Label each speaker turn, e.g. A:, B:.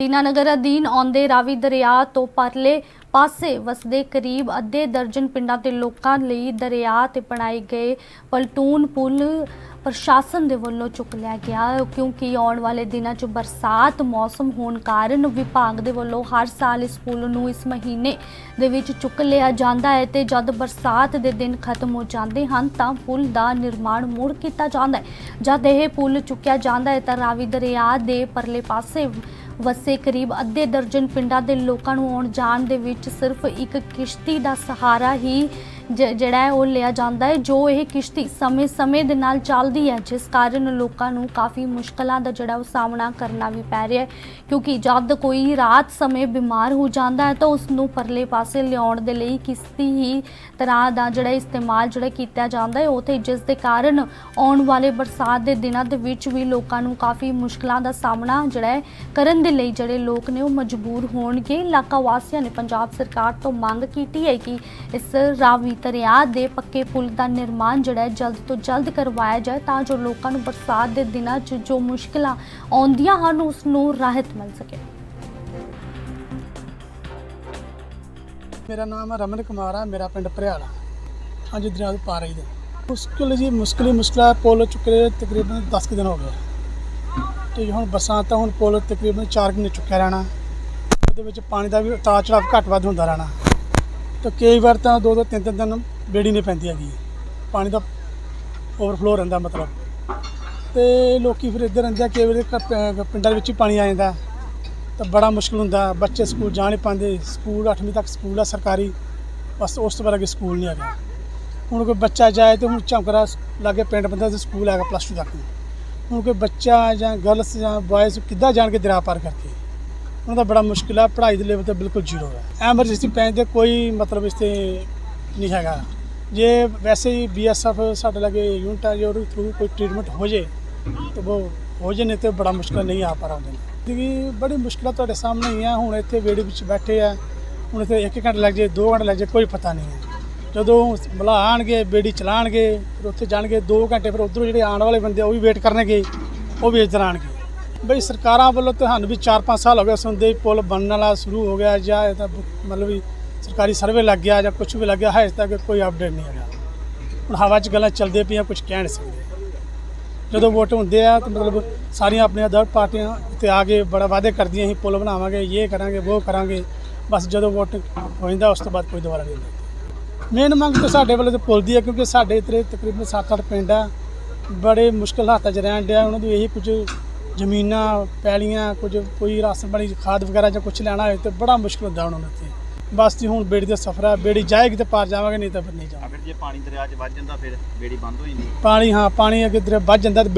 A: ਦੀਨਾਨਗਰ ਅਧੀਨ ਆਉਂਦੇ ਰਾਵੀ ਦਰਿਆ ਤੋਂ ਪਰਲੇ ਪਾਸੇ ਵਸਦੇ ਕਰੀਬ ਅੱਧੇ ਦਰਜਨ ਪਿੰਡਾਂ ਦੇ ਲੋਕਾਂ ਲਈ ਦਰਿਆ ਤੇ ਬਣਾਏ ਗਏ ਪਲਟੂਨ ਪੁਲ ਪ੍ਰਸ਼ਾਸਨ ਦੇ ਵੱਲੋਂ ਚੁੱਕ ਲਿਆ ਗਿਆ, ਕਿਉਂਕਿ ਆਉਣ ਵਾਲੇ ਦਿਨਾਂ 'ਚ ਬਰਸਾਤ ਮੌਸਮ ਹੋਣ ਕਾਰਨ ਵਿਭਾਗ ਦੇ ਵੱਲੋਂ ਹਰ ਸਾਲ ਇਸ ਪੁਲ ਨੂੰ ਇਸ ਮਹੀਨੇ ਦੇ ਵਿੱਚ ਚੁੱਕ ਲਿਆ ਜਾਂਦਾ ਹੈ ਤੇ ਜਦ ਬਰਸਾਤ ਦੇ ਦਿਨ ਖਤਮ ਹੋ ਜਾਂਦੇ ਹਨ ਤਾਂ ਪੁਲ ਦਾ ਨਿਰਮਾਣ ਮੁੜ ਕੀਤਾ ਜਾਂਦਾ ਹੈ। ਜਦ ਇਹ ਪੁਲ ਚੁੱਕਿਆ ਜਾਂਦਾ ਹੈ ਤਾਂ ਰਾਵੀ ਦਰਿਆ ਦੇ ਪਰਲੇ ਪਾਸੇ ਵਸੇ ਕਰੀਬ ਅੱਧੇ ਦਰਜਨ ਪਿੰਡਾਂ ਦੇ ਲੋਕਾਂ ਨੂੰ ਆਉਣ ਜਾਣ ਦੇ ਵਿੱਚ ਸਿਰਫ ਇੱਕ ਕਿਸ਼ਤੀ ਦਾ ਸਹਾਰਾ ਹੀ ਜਿਹੜਾ ਹੈ ਉਹ ਲਿਆ ਜਾਂਦਾ ਹੈ, ਜੋ ਇਹ ਕਿਸ਼ਤੀ ਸਮੇਂ-ਸਮੇਂ ਦੇ ਨਾਲ ਚੱਲਦੀ ਹੈ, ਜਿਸ ਕਾਰਨ ਲੋਕਾਂ ਨੂੰ ਕਾਫੀ ਮੁਸ਼ਕਲਾਂ ਦਾ ਜਿਹੜਾ ਉਹ ਸਾਹਮਣਾ ਕਰਨਾ ਵੀ ਪੈ ਰਿਹਾ ਹੈ। ਕਿਉਂਕਿ ਜਦ ਕੋਈ ਰਾਤ ਸਮੇਂ ਬਿਮਾਰ ਹੋ ਜਾਂਦਾ ਹੈ, ਤਾਂ ਉਸ ਨੂੰ ਪਰਲੇ ਪਾਸੇ ਲਿਆਉਣ ਦੇ ਲਈ ਕਿਸ਼ਤੀ ਹੀ ਤਰ੍ਹਾਂ ਦਾ ਜਿਹੜਾ ਇਸਤੇਮਾਲ ਜਿਹੜਾ ਕੀਤਾ ਜਾਂਦਾ ਹੈ। ਉਥੇ ਜਿਸ ਦੇ ਕਾਰਨ ਆਉਣ ਵਾਲੇ ਬਰਸਾਤ ਦੇ ਦਿਨਾਂ ਦੇ ਵਿੱਚ ਵੀ ਲੋਕਾਂ ਨੂੰ ਕਾਫੀ ਮੁਸ਼ਕਲਾਂ ਦਾ ਸਾਹਮਣਾ ਜਿਹੜਾ ਹੈ ਕਰਨ ਦੇ ਲਈ ਜਿਹੜੇ ਲੋਕ ਨੇ ਉਹ ਮਜਬੂਰ ਹੋਣਗੇ। ਇਲਾਕਾ ਵਾਸੀਆਂ ਨੇ ਪੰਜਾਬ ਸਰਕਾਰ ਤੋਂ ਮੰਗ ਕੀਤੀ ਹੈ ਕਿ ਇਸ ਰਾਵੀ ਦਰਿਆ ਦੇ ਪੱਕੇ ਪੁਲ ਦਾ ਨਿਰਮਾਣ ਜਿਹੜਾ ਹੈ ਜਲਦ ਤੋਂ ਜਲਦ ਕਰਵਾਇਆ ਜਾਏ ਤਾਂ ਜੋ ਲੋਕਾਂ ਨੂੰ ਬਰਸਾਤ ਦੇ ਦਿਨਾਂ 'ਚ ਜੋ ਮੁਸ਼ਕਲਾਂ ਆਉਂਦੀਆਂ ਹਨ, ਉਸ ਨੂੰ ਰਾਹਤ ਮਿਲ ਸਕੇ।
B: ਮੇਰਾ ਨਾਮ ਰਮਨ ਕੁਮਾਰ ਹੈ, ਮੇਰਾ ਪਿੰਡ ਭਰਿਆਲਾ ਹਾਂਜੀ, ਦਰਿਆ ਦੇ ਪਾਰ ਦੇ ਮੁਸ਼ਕਿਲ ਜੀ, ਮੁਸ਼ਕਿਲ ਹੀ ਮੁਸ਼ਕਿਲ ਹੈ। ਪੁੱਲ ਚੁੱਕੇ ਤਕਰੀਬਨ 10 ਕੁ ਦਿਨ ਹੋ ਗਏ। ਤੇ ਹੁਣ ਬਰਸਾਤ ਤਾਂ ਹੁਣ ਪੁਲ ਤਕਰੀਬਨ 4 ਦਿਨ ਚੁੱਕਿਆ ਰਹਿਣਾ। ਉਹਦੇ ਵਿੱਚ ਪਾਣੀ ਦਾ ਵੀ ਉਤਾਰ ਚੜਾਵ ਘੱਟ ਵੱਧ ਹੁੰਦਾ ਰਹਿਣਾ। ਤਾਂ ਕਈ ਵਾਰ ਤਾਂ ਦੋ ਦੋ ਤਿੰਨ ਤਿੰਨ ਦਿਨ ਬੇੜੀ ਨਹੀਂ ਪੈਂਦੀ ਹੈਗੀ। ਪਾਣੀ ਦਾ ਓਵਰਫਲੋ ਰਹਿੰਦਾ ਮਤਲਬ। ਤੇ ਲੋਕੀ ਫਿਰ ਇੱਧਰ ਰਹਿੰਦੇ ਆ, ਕਈ ਵਾਰੀ ਪਿੰਡਾਂ ਦੇ ਵਿੱਚ ਪਾਣੀ ਆ ਜਾਂਦਾ। ਤਾਂ ਬੜਾ ਮੁਸ਼ਕਲ ਹੁੰਦਾ, ਬੱਚੇ ਸਕੂਲ ਜਾ ਨਹੀਂ ਪਾਉਂਦੇ। ਸਕੂਲ 8ਵੀਂ ਤੱਕ ਸਕੂਲ ਆ ਸਰਕਾਰੀ। ਬਸ ਉਸ ਤੋਂ ਬਾਅਦ ਅੱਗੇ ਸਕੂਲ ਨਹੀਂ ਹੈਗਾ। ਹੁਣ ਕੋਈ ਬੱਚਾ ਜਾਏ ਤੇ ਹੁਣ ਝੰਕਰਾ ਲਾਗੇ ਪਿੰਡ ਬੰਦਾ ਸਕੂਲ ਹੈਗਾ ਪਲੱਸ 2 ਤੱਕ। ਹੁਣ ਕੋਈ ਬੱਚਾ ਜਾਂ ਗਰਲਸ ਜਾਂ ਬॉयਜ਼ ਕਿੱਦਾਂ ਜਾਣ ਕੇ ਦਰਿਆ ਪਾਰ ਕਰਕੇ। ਉਹਨਾਂ ਦਾ ਬੜਾ ਮੁਸ਼ਕਿਲ ਆ, ਪੜ੍ਹਾਈ ਦੇ ਲੈਵਲ ਤੇ ਬਿਲਕੁਲ ਜ਼ੀਰੋ ਹੈ ਐਮਰਜੈਂਸੀ ਪੈਣ ਤੇ ਕੋਈ ਮਤਲਬ ਇਸ ਤੇ ਨਹੀਂ ਹੈਗਾ। ਜੇ ਵੈਸੇ ਹੀ ਬੀਐਸਐਫ ਸਾਡੇ ਲਾਗੇ ਯੂਨਿਟ ਆ, ਜੇ ਉਹਦੇ ਥਰੂ ਕੋਈ ਟ੍ਰੀਟਮੈਂਟ ਹੋ ਜੇ, ਤਾਂ ਉਹ ਹੋ ਜੇ, ਨਹੀਂ ਤੇ ਬੜਾ ਮੁਸ਼ਕਿਲ ਨਹੀਂ ਆ ਪਾ ਰਹੇ ਜ਼ਿੰਦਗੀ ਬੜੀ ਮੁਸ਼ਕਿਲਾਂ ਤੁਹਾਡੇ ਸਾਹਮਣੇ ਹੀ ਆ, ਹੁਣ ਇੱਥੇ ਵੇੜੇ ਵਿੱਚ ਬੈਠੇ ਆ, ਹੁਣ ਇੱਥੇ 1 ਘੰਟਾ ਲੱਗ ਜੇ 2 ਘੰਟੇ ਲੱਗ ਜੇ, ਕੋਈ ਪਤਾ ਨਹੀਂ ਹੈ ਜਦੋਂ ਮਲਾ ਆਣਗੇ, ਬੇੜੀ ਚਲਾਣਗੇ, ਫਿਰ ਉੱਥੇ ਜਾਣਗੇ 2 ਘੰਟੇ ਫਿਰ ਉਧਰੋਂ ਜਿਹੜੇ ਆਉਣ ਵਾਲੇ ਬੰਦੇ ਉਹ ਵੀ ਵੇਟ ਕਰਨਗੇ, ਉਹ ਵੀ ਇੱਧਰ ਆਣਗੇ ਬਈ ਸਰਕਾਰਾਂ ਵੱਲੋਂ ਤੁਹਾਨੂੰ ਵੀ 4-5 ਸਾਲ ਹੋ ਗਏ ਸੁਣਦੇ ਪੁਲ ਬਣਨ ਵਾਲਾ ਸ਼ੁਰੂ ਹੋ ਗਿਆ ਜਾਂ ਇਹ ਤਾਂ ਮਤਲਬ ਵੀ ਸਰਕਾਰੀ ਸਰਵੇ ਲੱਗ ਗਿਆ ਜਾਂ ਕੁਝ ਵੀ ਲੱਗ ਗਿਆ ਹੈ ਤੱਕ ਕੋਈ ਅਪਡੇਟ ਨਹੀਂ ਹੈਗਾ। ਹੁਣ ਹਵਾ 'ਚ ਗੱਲਾਂ ਚੱਲਦੇ ਪਈਆਂ ਕੁਝ ਕਹਿ ਨਹੀਂ ਸਕਦੇ। ਜਦੋਂ ਵੋਟ ਹੁੰਦੇ ਆ ਤਾਂ ਮਤਲਬ ਸਾਰੀਆਂ ਆਪਣੀਆਂ ਅਦਰ ਪਾਰਟੀਆਂ 'ਤੇ ਆ ਕੇ ਬੜਾ ਵਾਅਦੇ ਕਰਦੀਆਂ ਅਸੀਂ ਪੁਲ ਬਣਾਵਾਂਗੇ, ਇਹ ਕਰਾਂਗੇ ਉਹ ਕਰਾਂਗੇ, ਬਸ ਜਦੋਂ ਵੋਟ ਹੋ ਜਾਂਦਾ ਉਸ ਤੋਂ ਬਾਅਦ ਕੋਈ ਦੁਬਾਰਾ ਨਹੀਂ ਹੁੰਦਾ। ਮੇਨ ਮੰਗ ਤਾਂ ਸਾਡੇ ਵੱਲੋਂ ਤਾਂ ਪੁਲ ਦੀ ਹੈ ਕਿਉਂਕਿ ਸਾਡੇ ਇੱਥੇ ਤਕਰੀਬਨ 7-8 ਪਿੰਡ ਆ, ਬੜੇ ਮੁਸ਼ਕਲ ਹਾਲਾਤਾਂ 'ਚ ਰਹਿਣ ਡਿਆ, ਉਹਨਾਂ ਦੀ ਇਹੀ ਕੁਝ ਜ਼ਮੀਨਾਂ ਪੈਲੀਆਂ ਕੁਝ ਕੋਈ ਰਾਸ਼ਨ ਪਾਣੀ ਖਾਦ ਵਗੈਰਾ ਜਾਂ ਕੁਝ ਲੈਣਾ ਹੋਏ ਤੇ ਬੜਾ ਮੁਸ਼ਕਲ ਹੁੰਦਾ ਉਹਨਾਂ ਨੂੰ ਇੱਥੇ। ਬਸ ਜੀ ਹੁਣ ਬੇੜੀ ਦਾ ਸਫ਼ਰ ਹੈ ਬੇੜੀ ਜਾਏਗੀ ਤੇ ਪਾਰ ਜਾਵਾਂਗੇ ਨਹੀਂ ਤਾਂ ਫਿਰ ਨਹੀਂ ਜਾਵਾਂਗੇ।
C: ਅਗਰ ਜੇ ਪਾਣੀ ਦਰਿਆ 'ਚ ਵੱਜ ਜਾਂਦਾ ਫਿਰ ਬੇੜੀ ਬੰਦ ਹੋ ਜਾਂਦੀ
B: ਪਾਣੀ ਹਾਂ ਪਾਣੀ ਅੱਗੇ ਦਰ ਵੱਜ ਜਾਂਦਾ ਤੇ